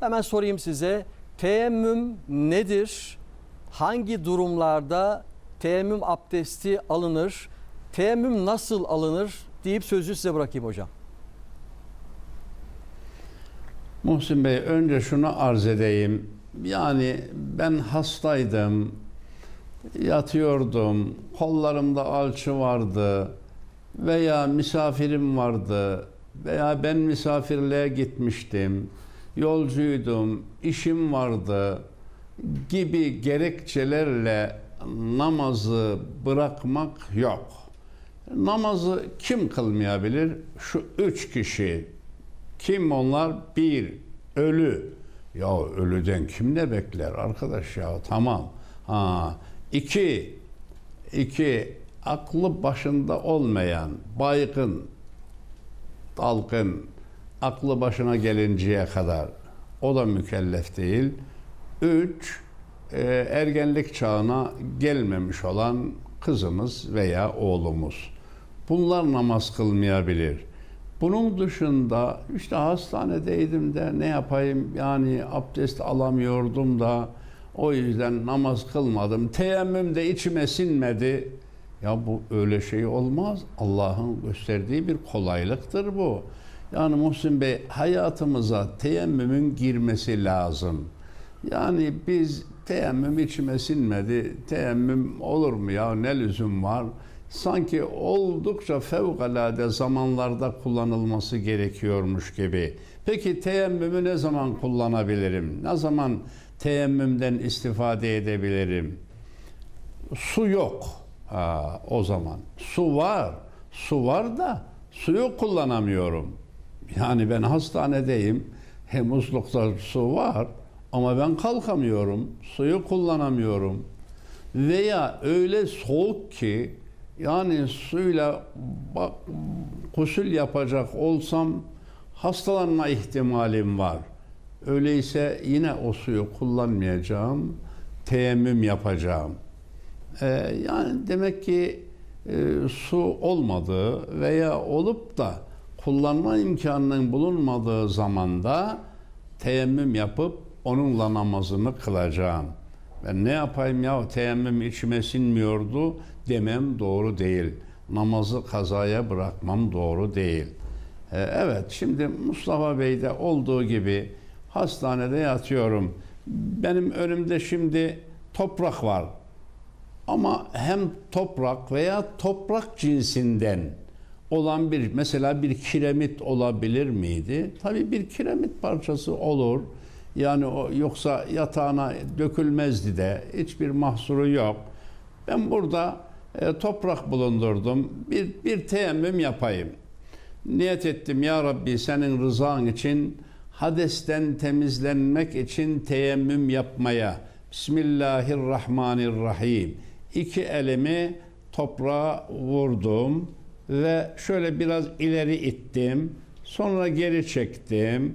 Hemen sorayım size. Teyemmüm nedir? Hangi durumlarda teyemmüm abdesti alınır? Teyemmüm nasıl alınır? deyip sözü size bırakayım hocam. Muhsin Bey önce şunu arz edeyim. Yani ben hastaydım. Yatıyordum. Kollarımda alçı vardı. Veya misafirim vardı. Veya ben misafirliğe gitmiştim. Yolcuydum. işim vardı gibi gerekçelerle namazı bırakmak yok. Namazı kim kılmayabilir? Şu üç kişi kim onlar? Bir, ölü. Ya ölüden kim ne bekler arkadaş ya? Tamam. Ha. İki, iki, aklı başında olmayan, baygın, dalgın, aklı başına gelinceye kadar o da mükellef değil. Üç, e, ergenlik çağına gelmemiş olan kızımız veya oğlumuz. Bunlar namaz kılmayabilir. Bunun dışında işte hastanedeydim de ne yapayım yani abdest alamıyordum da o yüzden namaz kılmadım. Teyemmüm de içime sinmedi. Ya bu öyle şey olmaz. Allah'ın gösterdiği bir kolaylıktır bu. Yani Muhsin Bey hayatımıza teyemmümün girmesi lazım. Yani biz teyemmüm içime sinmedi. Teyemmüm olur mu ya ne lüzum var? Sanki oldukça fevkalade zamanlarda kullanılması gerekiyormuş gibi. Peki teyemmümü ne zaman kullanabilirim? Ne zaman teyemmümden istifade edebilirim? Su yok. Ha, o zaman. Su var. Su var da suyu kullanamıyorum. Yani ben hastanedeyim. Hem muslukta su var ama ben kalkamıyorum. Suyu kullanamıyorum. Veya öyle soğuk ki yani suyla bak, gusül yapacak olsam hastalanma ihtimalim var. Öyleyse yine o suyu kullanmayacağım, teyemmüm yapacağım. Ee, yani demek ki e, su olmadığı veya olup da kullanma imkanının bulunmadığı zamanda teyemmüm yapıp onunla namazımı kılacağım. Ben ne yapayım ya teyemmüm içime sinmiyordu demem doğru değil. Namazı kazaya bırakmam doğru değil. Ee, evet şimdi Mustafa Bey'de olduğu gibi hastanede yatıyorum. Benim önümde şimdi toprak var. Ama hem toprak veya toprak cinsinden olan bir mesela bir kiremit olabilir miydi? Tabii bir kiremit parçası olur. Yani o yoksa yatağına dökülmezdi de hiçbir mahsuru yok. Ben burada e, toprak bulundurdum. Bir, bir teyemmüm yapayım. Niyet ettim ya Rabbi senin rızan için hadesten temizlenmek için teyemmüm yapmaya. Bismillahirrahmanirrahim. İki elimi toprağa vurdum ve şöyle biraz ileri ittim. Sonra geri çektim.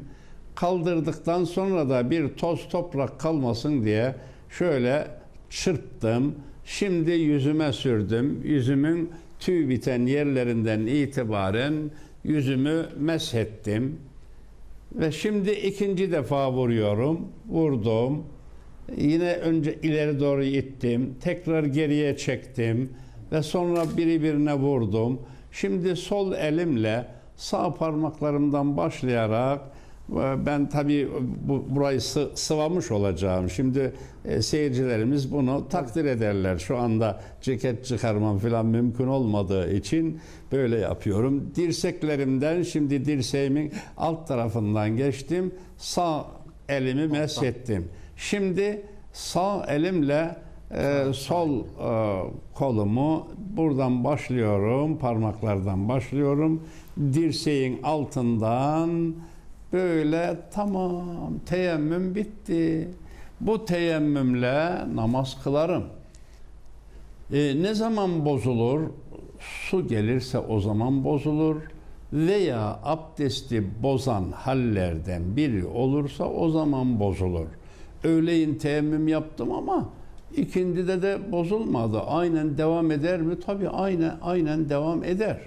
Kaldırdıktan sonra da bir toz toprak kalmasın diye şöyle çırptım. Şimdi yüzüme sürdüm. Yüzümün tüy biten yerlerinden itibaren yüzümü meshettim. Ve şimdi ikinci defa vuruyorum. Vurdum. Yine önce ileri doğru ittim. Tekrar geriye çektim. Ve sonra biri birine vurdum. Şimdi sol elimle sağ parmaklarımdan başlayarak e, ben tabii bu, burayı sı, sıvamış olacağım. Şimdi e, seyircilerimiz bunu takdir ederler. Şu anda ceket çıkarmam falan mümkün olmadığı için böyle yapıyorum. Dirseklerimden şimdi dirseğimin alt tarafından geçtim. Sağ elimi meshettim. Şimdi sağ elimle e, sol e, kolumu buradan başlıyorum, parmaklardan başlıyorum. Dirseğin altından böyle tamam teyemmüm bitti. Bu teyemmümle namaz kılarım. E, ne zaman bozulur? Su gelirse o zaman bozulur veya abdesti bozan hallerden biri olursa o zaman bozulur. Öğleyin teyemmüm yaptım ama ikindide de bozulmadı. Aynen devam eder mi? Tabii aynen aynen devam eder.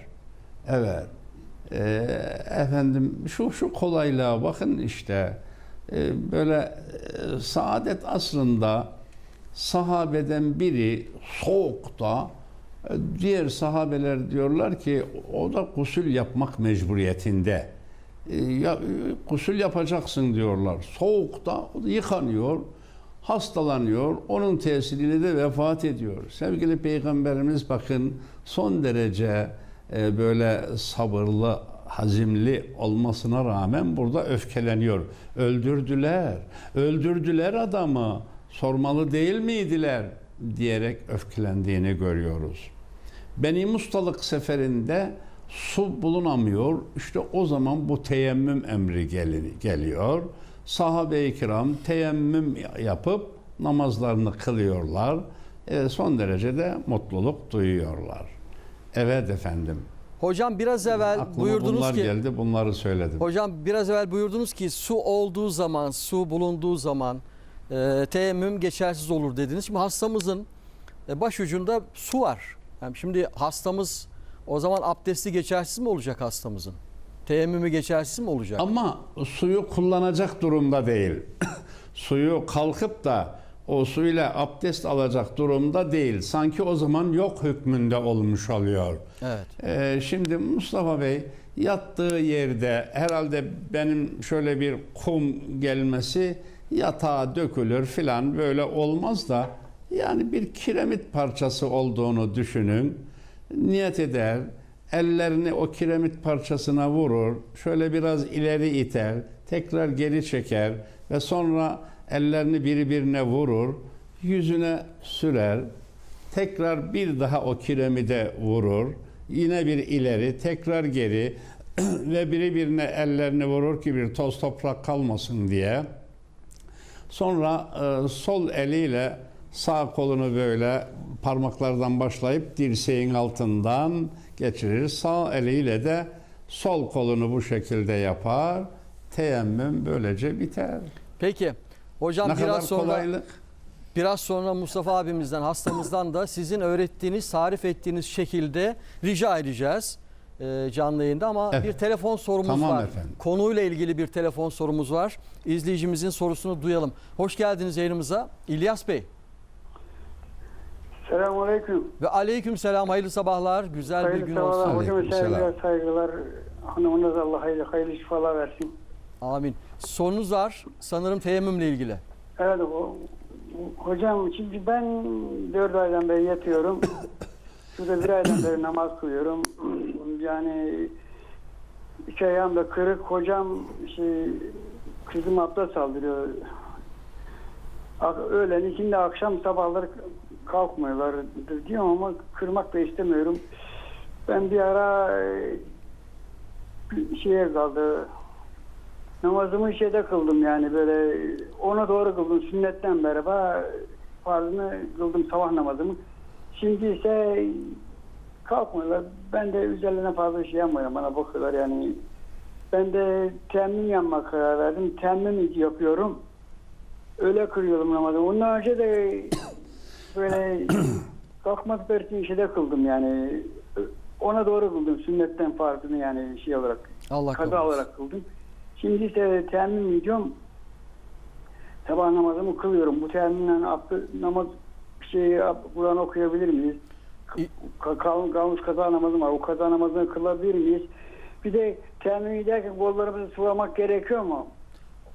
Evet. Ee, efendim şu şu kolaylığa bakın işte. e, böyle e, saadet aslında sahabeden biri soğukta e, diğer sahabeler diyorlar ki o da gusül yapmak mecburiyetinde. E, Ya, e, gusül yapacaksın diyorlar. Soğukta yıkanıyor, hastalanıyor. Onun tesiriyle de vefat ediyor. Sevgili Peygamberimiz bakın son derece e, böyle sabırlı, hazimli olmasına rağmen burada öfkeleniyor. Öldürdüler, öldürdüler adamı. Sormalı değil miydiler diyerek öfkelendiğini görüyoruz. Beni Mustalık seferinde su bulunamıyor. İşte o zaman bu teyemmüm emri gel- geliyor. Sahabe-i kiram teyemmüm yapıp namazlarını kılıyorlar. E, son derecede mutluluk duyuyorlar. Evet efendim. Hocam biraz evvel Aklıma buyurdunuz bunlar ki geldi, bunları söyledim. Hocam biraz evvel buyurdunuz ki su olduğu zaman, su bulunduğu zaman e, teyemmüm geçersiz olur dediniz. Şimdi hastamızın e, başucunda su var. Yani şimdi hastamız o zaman abdesti geçersiz mi olacak hastamızın? Teyemmümü geçersiz mi olacak? Ama suyu kullanacak durumda değil. suyu kalkıp da o suyla abdest alacak durumda değil. Sanki o zaman yok hükmünde olmuş oluyor. Evet. Ee, şimdi Mustafa Bey yattığı yerde herhalde benim şöyle bir kum gelmesi yatağa dökülür filan böyle olmaz da yani bir kiremit parçası olduğunu düşünün. Niyet eder, ellerini o kiremit parçasına vurur, şöyle biraz ileri iter, tekrar geri çeker ve sonra ellerini birbirine vurur, yüzüne sürer, tekrar bir daha o kiremide vurur, yine bir ileri, tekrar geri ve birbirine ellerini vurur ki bir toz toprak kalmasın diye. Sonra e, sol eliyle sağ kolunu böyle parmaklardan başlayıp dirseğin altından geçirir. Sağ eliyle de sol kolunu bu şekilde yapar. Teyemmüm böylece biter. Peki. Hocam ne kadar biraz sonra kolaylık. biraz sonra Mustafa abimizden, hastamızdan da sizin öğrettiğiniz, tarif ettiğiniz şekilde rica edeceğiz e, canlı yayında ama Evet. bir telefon sorumuz Tamam var. efendim. Konuyla ilgili bir telefon sorumuz var. İzleyicimizin sorusunu duyalım. Hoş geldiniz yayınımıza. İlyas Bey. Selamünaleyküm. Ve aleyküm selam, hayırlı sabahlar, güzel bir Hayırlı gün sabahlar. olsun. Hocama Aleykümselam. sevgiler, saygılar. Hanımınız Allah hayırlı, hayırlı şifalar versin. Amin. Sorunuz var sanırım teyemmümle ilgili. Evet o, hocam şimdi ben dört aydan beri yatıyorum. Şurada bir aydan beri namaz kılıyorum. Yani iki ayağım da kırık. Hocam şey, kızım abdest saldırıyor. Öğlen ikindi akşam sabahları kalkmıyorlar diyorum ama kırmak da istemiyorum. Ben bir ara e, şeye kaldı. Namazımı şeyde kıldım yani böyle ona doğru kıldım sünnetten beraber farzını kıldım sabah namazımı. Şimdi ise kalkmıyorlar. Ben de üzerlerine fazla şey yapmıyorum bana bakıyorlar yani. Ben de temin yapma karar verdim. Temin yapıyorum. Öyle kırıyorum namazımı. Ondan önce de böyle kalkmadıkları için şeyde kıldım yani. Ona doğru kıldım sünnetten farzını yani şey olarak Allah kaza kabul olarak kıldım. Şimdi ise temin ediyorum. Sabah namazımı kılıyorum. Bu teminle namaz şey Kur'an okuyabilir miyiz? İ- Ka- kal- kalmış kaza namazım var. O kaza namazını kılabilir miyiz? Bir de temin ederken kollarımızı sıvamak gerekiyor mu?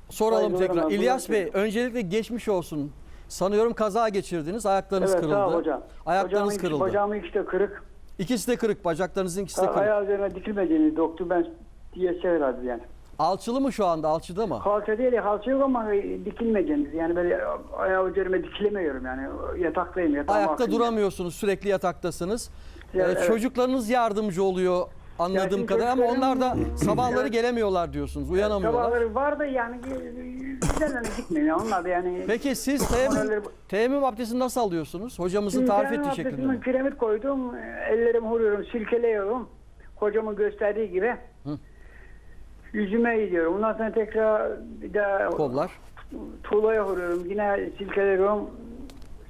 Soralım Saygılarımla tekrar. İlyas Bey öncelikle geçmiş olsun. Sanıyorum kaza geçirdiniz. Ayaklarınız evet kırıldı. ol hocam. Ayaklarınız Bacağımın- kırıldı. Bacağımın ikisi de kırık. İkisi de kırık. Bacaklarınızın ikisi de kırık. Ayağı üzerine dikilmediğini doktor ben diye söylerdi yani. Alçılı mı şu anda? Alçıda mı? Halça değil, halça yok ama dikilmediğiniz. Yani böyle ayağı üzerime dikilemiyorum yani. Yataktayım. Ayakta akıyorum. duramıyorsunuz. Sürekli yataktasınız. Ya, Ee, evet. Çocuklarınız yardımcı oluyor anladığım şimdi kadar ama onlar da sabahları gelemiyorlar diyorsunuz. Uyanamıyorlar. Sabahları var da yani güzel gitmiyor. Yani onlar da yani. Peki siz teyemmüm, teyemmüm abdestini nasıl alıyorsunuz? Hocamızın tarif ben ettiği şekilde. mi? kiremit koydum. Ellerimi vuruyorum, silkeliyorum. Kocamın gösterdiği gibi. Hı. Yüzüme gidiyorum. Ondan sonra tekrar bir daha Kollar. tuğlaya vuruyorum. Yine silkeliyorum.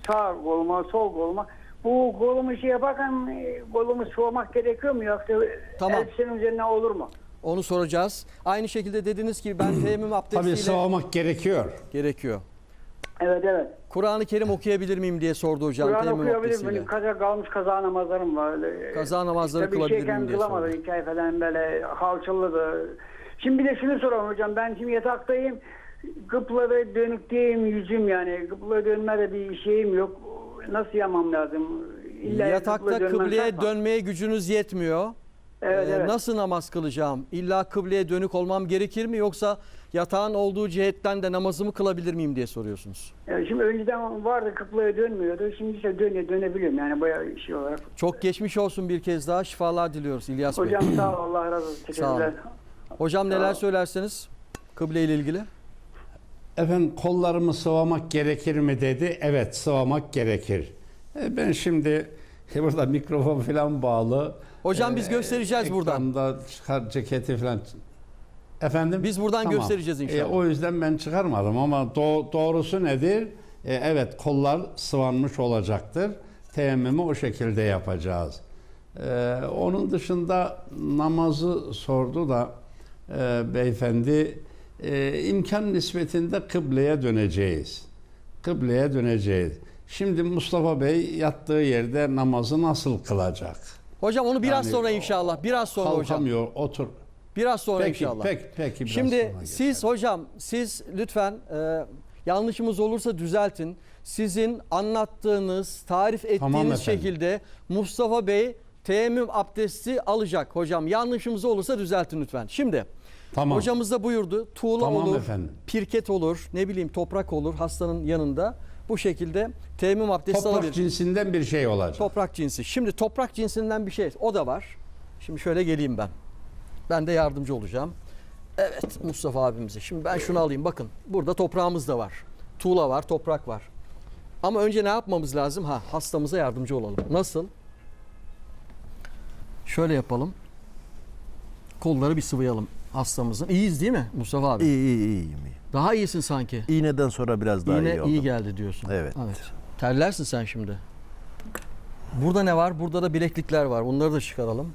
Sağ koluma, sol koluma. Bu kolumu şey yaparken e, kolumu soğumak gerekiyor mu yoksa Tamam. elbisenin üzerine olur mu? Onu soracağız. Aynı şekilde dediniz ki ben teyemmüm abdestiyle Tabii sıvamak gerekiyor. gerekiyor. Evet evet. Kur'an-ı Kerim okuyabilir miyim diye sordu hocam Kur'an abdestiyle. Benim kaza kalmış kaza namazlarım var. Öyle, Kaza namazları Tabii kılabilir şeyken miyim diye kılamadım. sordu. İki ay falan böyle halçalladı. Şimdi bir de şunu soralım hocam. Ben şimdi yataktayım. Gıpladı dönükteyim yüzüm yani. Gıpla dönme de bir şeyim yok. Nasıl yapmam lazım? İlla Yatakta kıbleye şart mı? dönmeye gücünüz yetmiyor. Evet, Ee, evet. Nasıl namaz kılacağım? İlla kıbleye dönük olmam gerekir mi yoksa yatağın olduğu cihetten de namazımı kılabilir miyim diye soruyorsunuz. Yani şimdi önceden vardı kıblaya dönmüyordu. Şimdi ise dönüyor, dönebiliyorum yani bayağı şey olarak. Çok geçmiş olsun bir kez daha şifalar diliyoruz İlyas Bey. Hocam sağ ol Allah razı olsun. Sağ olun. Hocam neler söylersiniz kıble ile ilgili? Efendim kollarımı sıvamak gerekir mi dedi. Evet sıvamak gerekir. E, ben şimdi e, burada mikrofon falan bağlı. Hocam biz göstereceğiz buradan. Ekranda çıkar ceketi falan. Efendim? Biz buradan göstereceğiz inşallah. E, o yüzden ben çıkarmadım ama do- doğrusu nedir? E, evet kollar sıvanmış olacaktır. Teyemmümü o şekilde yapacağız. E, onun dışında namazı sordu da e, beyefendi e, imkan nispetinde kıbleye döneceğiz. Kıbleye döneceğiz. Şimdi Mustafa Bey yattığı yerde namazı nasıl kılacak? Hocam onu biraz Yani sonra inşallah. Biraz sonra hocam. Kalkamıyor, otur. Biraz sonra Peki, inşallah. peki, peki. biraz Şimdi sonra siz geçelim. hocam siz lütfen e, yanlışımız olursa düzeltin. Sizin anlattığınız, tarif ettiğiniz Tamam şekilde Mustafa Bey teyemmüm abdesti alacak hocam. Yanlışımız olursa düzeltin lütfen. Şimdi Tamam. hocamız da buyurdu. Tuğla Tamam olur, efendim. pirket olur, ne bileyim toprak olur hastanın yanında. Bu şekilde teyemmüm abdesti Toprak alabilir. cinsinden bir şey olacak. Toprak cinsi. Şimdi toprak cinsinden bir şey o da var. Şimdi şöyle geleyim ben. Ben de yardımcı olacağım. Evet Mustafa abimize. Şimdi ben şunu alayım. Bakın burada toprağımız da var. Tuğla var, toprak var. Ama önce ne yapmamız lazım? Ha hastamıza yardımcı olalım. Nasıl? Şöyle yapalım. Kolları bir sıvayalım hastamızın. İyiyiz değil mi Mustafa abi? İyi iyi iyiyim iyi. Daha iyisin sanki. İğneden sonra biraz daha Yine iyi iyi, oldum. geldi diyorsun. Evet. Evet. Terlersin sen şimdi. Burada ne var? Burada da bileklikler var. Bunları da çıkaralım.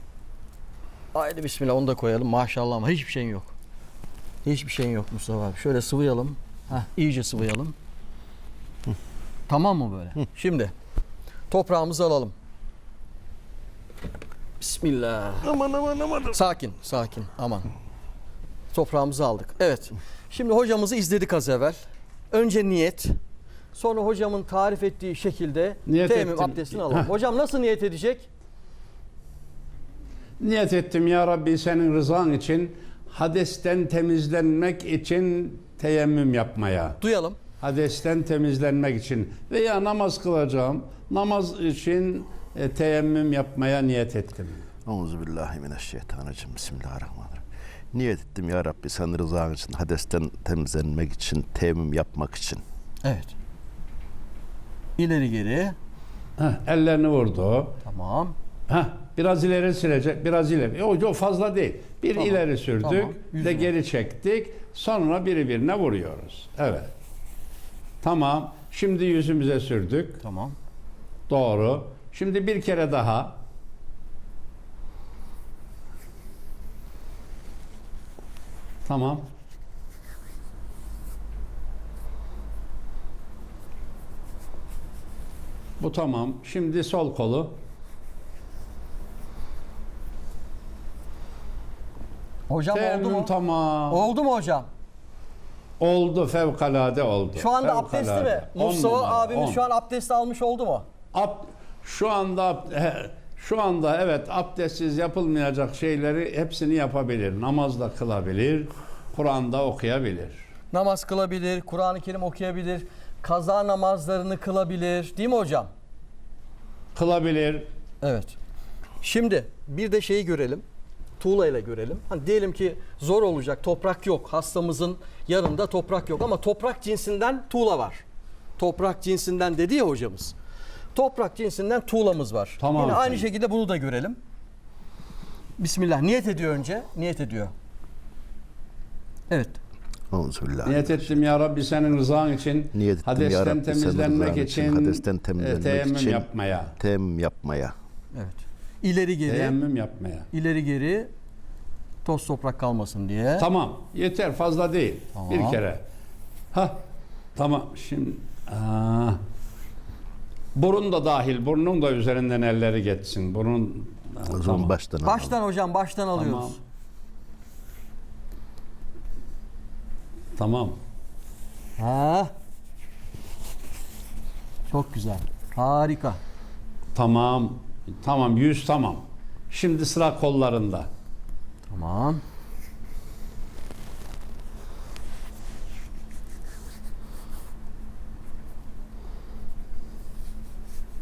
Haydi bismillah onu da koyalım. Maşallah ama hiçbir şeyin yok. Hiçbir şeyin yok Mustafa abi. Şöyle sıvayalım. Heh, iyice sıvayalım. Tamam mı böyle? Şimdi toprağımızı alalım. Bismillah. Aman aman aman. Sakin, sakin. Aman. Toprağımızı aldık. Evet. Şimdi hocamızı izledik az evvel. Önce niyet. Sonra hocamın tarif ettiği şekilde Niyet teyemmüm ettim. abdestini alalım. Heh. Hocam nasıl niyet edecek? Niyet ettim ya Rabbi senin rızan için hadesten temizlenmek için teyemmüm yapmaya. Duyalım. Hadesten temizlenmek için veya namaz kılacağım. Namaz için e, teyemmüm yapmaya niyet ettim. Euzubillahimineşşeytanirracim. Bismillahirrahmanirrahim. Niyet ettim ya Rabbi sen rızan için, hadesten temizlenmek için, teyemmüm yapmak için. Evet. İleri geri. Heh, ellerini vurdu. Tamam. Heh, biraz ileri silecek, biraz ileri. O çok fazla değil. Bir Tamam, ileri sürdük, tamam. de geri çektik. Sonra biri birine vuruyoruz. Evet. Tamam. Şimdi yüzümüze sürdük. Tamam. Doğru. Şimdi bir kere daha. Tamam. Bu tamam. Şimdi sol kolu. Hocam oldu mu? tamam. Oldu mu hocam? Oldu fevkalade oldu. Şu anda abdestli mi? Mustafa abimiz şu an abdest almış oldu mu? Ab- şu anda ab- şu anda evet abdestsiz yapılmayacak şeyleri hepsini yapabilir. Namazda kılabilir, Kur'an'da okuyabilir. Namaz kılabilir, Kur'an-ı Kerim okuyabilir, kaza namazlarını kılabilir. Değil mi hocam? Kılabilir. Evet. Şimdi bir de şeyi görelim. Tuğla ile görelim. Hani diyelim ki zor olacak. Toprak yok. Hastamızın yanında toprak yok ama toprak cinsinden tuğla var. Toprak cinsinden dedi ya hocamız. Toprak cinsinden tuğlamız var. Tamam Yine aynı şekilde bunu da görelim. Bismillah. Niyet ediyor önce. Niyet ediyor. Evet. Euzubillahimineşşeytanirracim. Niyet ettim ya Rabbi senin rızan için Niyet ettim ya hadesten Rabbi temizlenmek için, için, hadesten e, temizlenmek teyemmüm için. Toz toprak kalmasın diye. Tamam. Yeter fazla değil. Tamam. Bir kere. Ha. Tamam. Şimdi aa, burun da dahil. Burnun da üzerinden elleri geçsin. Burun O zaman tamam. baştan alalım. Baştan hocam baştan alıyoruz. Tamam. Ha. Çok güzel. Harika. Tamam. Tamam. Yüz tamam. Şimdi sıra kollarında. Tamam.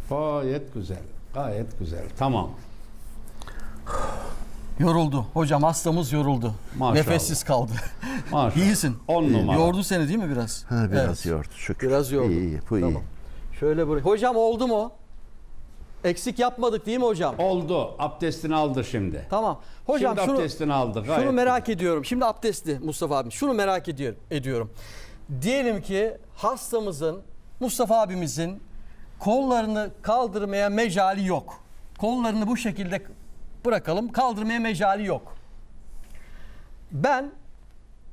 Gayet güzel. Gayet güzel. Tamam. Yoruldu. Hocam hastamız yoruldu. Maşallah. Nefessiz kaldı. Maşallah. İyisin. On numara. Yordu seni değil mi biraz? Ha, biraz Evet. yordu şükür. Biraz yordu. İyi, iyi, bu Tamam. iyi. Şöyle buraya. Hocam oldu mu? Eksik yapmadık değil mi hocam? Oldu. Abdestini aldı şimdi. Tamam. Hocam şimdi şunu abdestini aldı. Gayet şunu merak ediyorum. Şimdi abdestli Mustafa abim. Şunu merak ediyorum. ediyorum. Diyelim ki hastamızın Mustafa abimizin kollarını kaldırmaya mecali yok. Kollarını bu şekilde bırakalım. Kaldırmaya mecali yok. Ben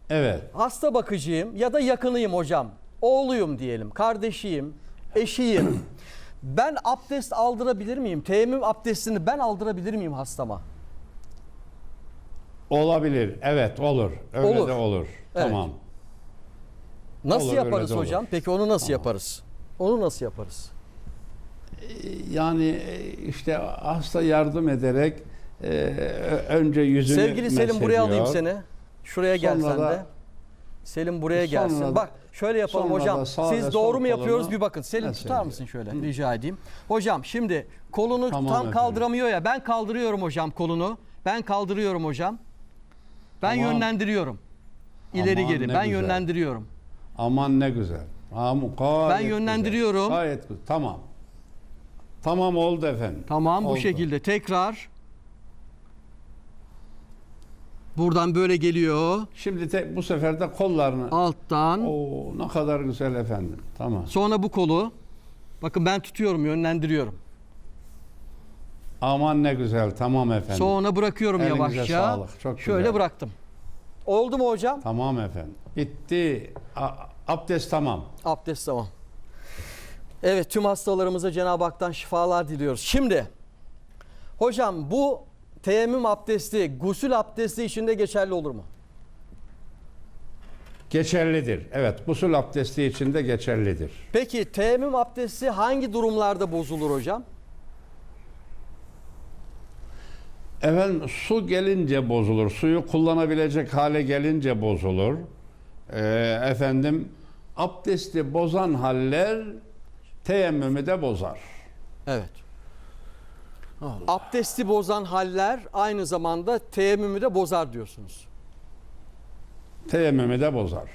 Evet. hasta bakıcıyım ya da yakınıyım hocam. Oğluyum diyelim, kardeşiyim, eşiyim. ben abdest aldırabilir miyim? Teyemmüm abdestini ben aldırabilir miyim hastama? Olabilir. Evet olur. Öyle Olur. de olur. Evet. Tamam. Nasıl Olur, yaparız de olur. hocam? Peki onu nasıl yaparız? Onu nasıl yaparız? Yani e, işte hasta yardım ederek e, önce yüzünü Sevgili Selim buraya alayım seni. Şuraya gel Sonra sen da- de. Selim buraya Sonra gelsin. da- Bak şöyle yapalım hocam. Siz doğru mu yapıyoruz bir bakın. Selim tutar mısın şöyle rica edeyim. Hocam şimdi kolunu Tamam tam efendim. kaldıramıyor ya. Ben kaldırıyorum hocam kolunu. Ben kaldırıyorum hocam. Ben Tamam. yönlendiriyorum. İleri Aman geri. Ben güzel. yönlendiriyorum. Aman ne güzel. Aman, Ben yönlendiriyorum. Güzel. Gayet güzel. Tamam. Tamam oldu efendim. Tamam bu Oldu. şekilde tekrar buradan böyle geliyor. Şimdi te- bu sefer de kollarını. Alttan Oo ne kadar güzel efendim. Tamam. sonra bu kolu. Bakın ben tutuyorum, yönlendiriyorum. Aman ne güzel. Tamam efendim. Sonra bırakıyorum Elinize yavaşça. sağlık, çok Şöyle güzel. bıraktım. Oldu mu hocam? Tamam efendim. Bitti. A- abdest tamam. Abdest tamam. Evet tüm hastalarımıza Cenab-ı Hak'tan şifalar diliyoruz. Şimdi hocam bu teyemmüm abdesti gusül abdesti içinde geçerli olur mu? Geçerlidir. Evet. Gusül abdesti için de geçerlidir. Peki teyemmüm abdesti hangi durumlarda bozulur hocam? Efendim su gelince bozulur. Suyu kullanabilecek hale gelince bozulur. Ee, efendim abdesti bozan haller teyemmümü de bozar. Evet. Abdesti bozan haller aynı zamanda teyemmümü de bozar diyorsunuz. Teyemmümü de bozar.